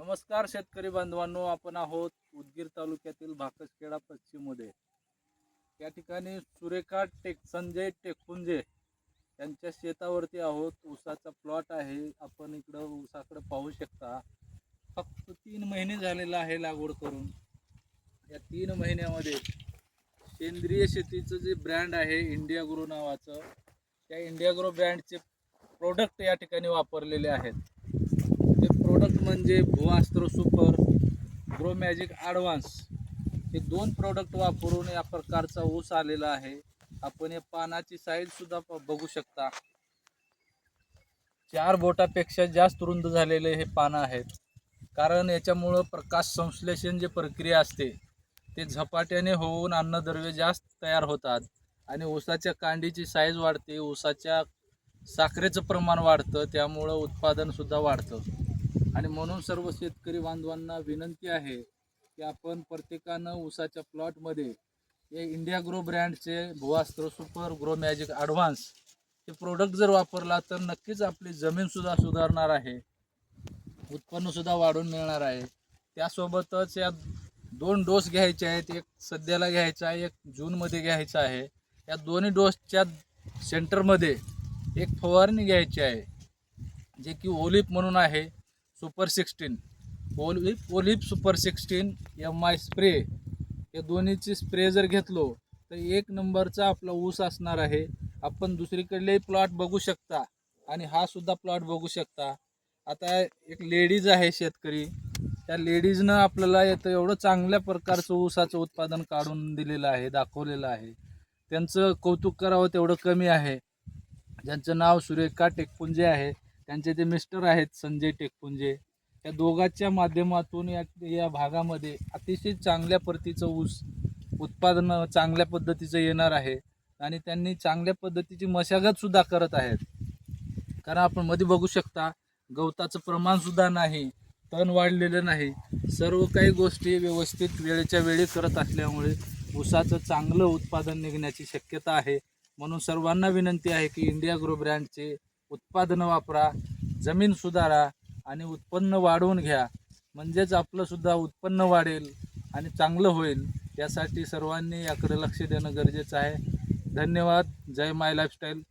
नमस्कार शेतकरी बांधवांनो आपण आहोत उदगीर तालुक्यातील भाकसखेडा पश्चिममध्ये. या ठिकाणी सुरेखा टेक संजय टेकपुंजे यांच्या शेतावरती आहोत. ऊसाचा प्लॉट आहे. आपण इकडं ऊसाकडे पाहू शकता. फक्त तीन महिने झालेला आहे लागवड करून. या तीन महिन्यामध्ये सेंद्रिय शेतीचं जे ब्रँड आहे इंडिया ग्रो नावाचं त्या इंडिया ग्रो ब्रँडचे प्रोडक्ट या ठिकाणी वापरलेले आहेत. म्हणजे Bhuastra super grow magic advance हे दोन प्रोडक्ट वापरून या प्रकारचा ऊस आलेला आहे. आपण या पानाची साईज सुद्धा बघू शकता. चार बोटापेक्षा जास्त रुंद झालेले हे पानं आहेत. कारण याच्यामुळं प्रकाश संश्लेषण जे प्रक्रिया असते ते झपाट्याने होऊन अन्नद्रव्य जास्त तयार होतात. आणि ऊसाच्या कांडीची साईज वाढते ऊसाच्या साखरेचं प्रमाण वाढतं त्यामुळं उत्पादनसुद्धा वाढतं. आणि म्हणून सर्व शेतकरी बांधवांना विनंती आहे की आपण प्रत्येकानं ऊसाच्या प्लॉटमध्ये हे इंडिया ग्रो ब्रँडचे Bhuvastra super grow magic advance हे प्रोडक्ट जर वापरला तर नक्कीच आपली जमीनसुद्धा सुधारणार आहे. उत्पन्नसुद्धा वाढून मिळणार आहे. त्यासोबतच या दोन डोस घ्यायचे आहेत. एक सध्याला घ्यायचा आहे एक जूनमध्ये घ्यायचा आहे. या दोन्ही डोसच्या सेंटरमध्ये एक फवारणी घ्यायची आहे. जे की ओलिप म्हणून आहे. Super sixteen. ओलिप ओलिप super sixteen M I spray या दोन्हीची स्प्रे जर घेतलो तर एक नंबरचा आपला ऊस असणार आहे. आपण दुसरीकडलेही प्लॉट बघू शकता. आणि हा सुद्धा प्लॉट बघू शकता. आता एक लेडीज आहे शेतकरी. त्या लेडीजनं आपल्याला येतं एवढं चांगल्या प्रकारचं ऊसाचं उत्पादन काढून दिलेलं आहे दाखवलेलं आहे. त्यांचं कौतुक करावं तेवढं कमी आहे. ज्यांचं नाव सुरेखा टेकपुंजे आहे त्यांचे जे मिस्टर आहेत संजय टेकपुंजे या दोघांच्या माध्यमातून या या भागामध्ये अतिशय चांगल्या प्रतीचं ऊस उत्पादन चांगल्या पद्धतीचं येणार आहे. आणि त्यांनी चांगल्या पद्धतीची मशागतसुद्धा करत आहेत. कारण आपण मध्ये बघू शकता गवताचं प्रमाणसुद्धा नाही तण वाढलेलं नाही. सर्व काही गोष्टी व्यवस्थित वेळेच्या वेळी करत असल्यामुळे ऊसाचं चांगलं उत्पादन निघण्याची शक्यता आहे. म्हणून सर्वांना विनंती आहे की इंडिया ग्रो ब्रँडचे उत्पादनं वापरा. जमीन सुधारा आणि उत्पन्न वाढवून घ्या. म्हणजेच आपलंसुद्धा उत्पन्न वाढेल आणि चांगलं होईल. यासाठी सर्वांनी याकडे लक्ष देणं गरजेचं आहे. धन्यवाद. जय माय लाईफस्टाईल.